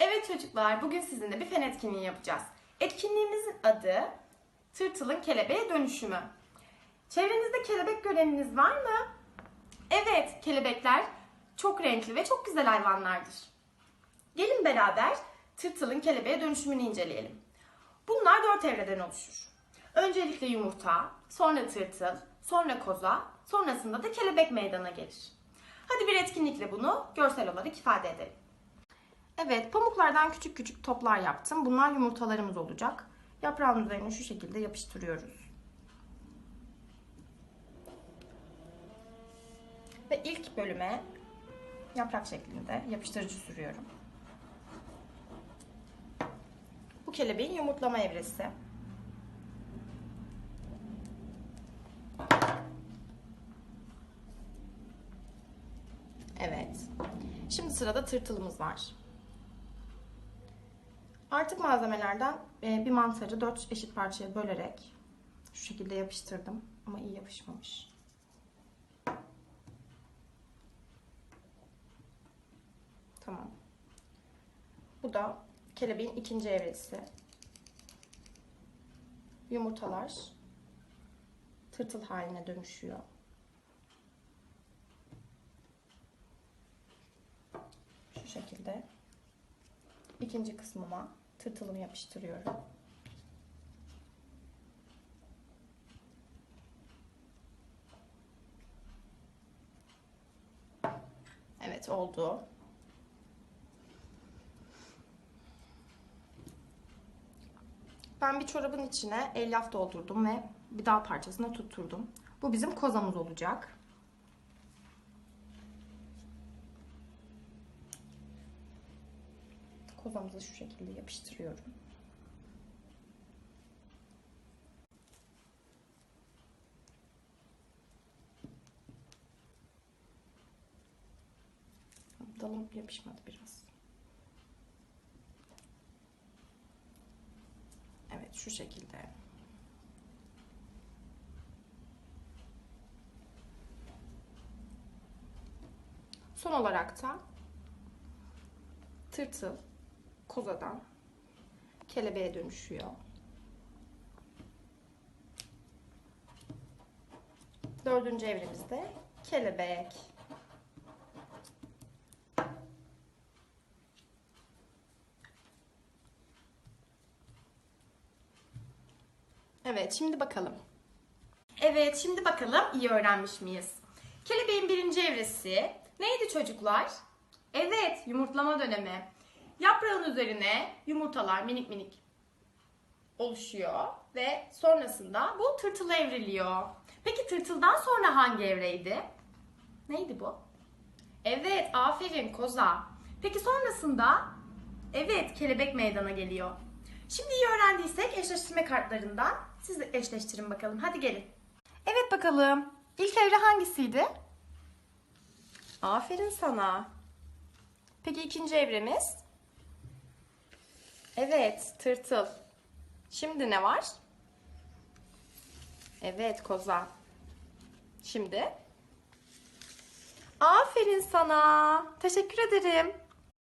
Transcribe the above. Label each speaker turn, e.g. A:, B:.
A: Evet çocuklar, bugün sizinle bir fen etkinliği yapacağız. Etkinliğimizin adı Tırtılın Kelebeğe Dönüşümü. Çevrenizde kelebek göreniniz var mı? Evet, kelebekler çok renkli ve çok güzel hayvanlardır. Gelin beraber tırtılın kelebeğe dönüşümünü inceleyelim. Bunlar dört evreden oluşur. Öncelikle yumurta, sonra tırtıl, sonra koza, sonrasında da kelebek meydana gelir. Hadi bir etkinlikle bunu görsel olarak ifade edelim. Evet, pamuklardan küçük küçük toplar yaptım. Bunlar yumurtalarımız olacak. Yaprağın üzerine şu şekilde yapıştırıyoruz. Ve ilk bölüme yaprak şeklinde yapıştırıcı sürüyorum. Bu kelebeğin yumurtlama evresi. Evet. Şimdi sırada tırtılımız var. Artık malzemelerden e, bir mantarı dört eşit parçaya bölerek şu şekilde yapıştırdım ama iyi yapışmamış. Tamam. Bu da kelebeğin ikinci evresi. Yumurtalar tırtıl haline dönüşüyor. Şu şekilde ikinci kısmıma tırtılımı yapıştırıyorum. Evet oldu. Ben bir çorabın içine elyaf doldurdum ve bir dal parçasına tutturdum. Bu bizim kozamız olacak. Kozamızı şu şekilde yapıştırıyorum. Dalım yapışmadı biraz. Evet şu şekilde. Son olarak da tırtıl kozadan kelebeğe dönüşüyor. Dördüncü evremizde kelebek. Evet, şimdi bakalım. Evet, şimdi bakalım iyi öğrenmiş miyiz? Kelebeğin birinci evresi neydi çocuklar? Evet, yumurtlama dönemi. Yaprağın üzerine yumurtalar minik minik oluşuyor ve sonrasında bu tırtıla evriliyor. Peki tırtıldan sonra hangi evreydi? Neydi bu? Evet, aferin koza. Peki sonrasında? Evet, kelebek meydana geliyor. Şimdi iyi öğrendiysek eşleştirme kartlarından siz de eşleştirin bakalım. Hadi gelin. Evet bakalım. İlk evre hangisiydi? Aferin sana. Peki ikinci evremiz? Evet, tırtıl. Şimdi ne var? Evet, koza. Şimdi? Aferin sana. Teşekkür ederim.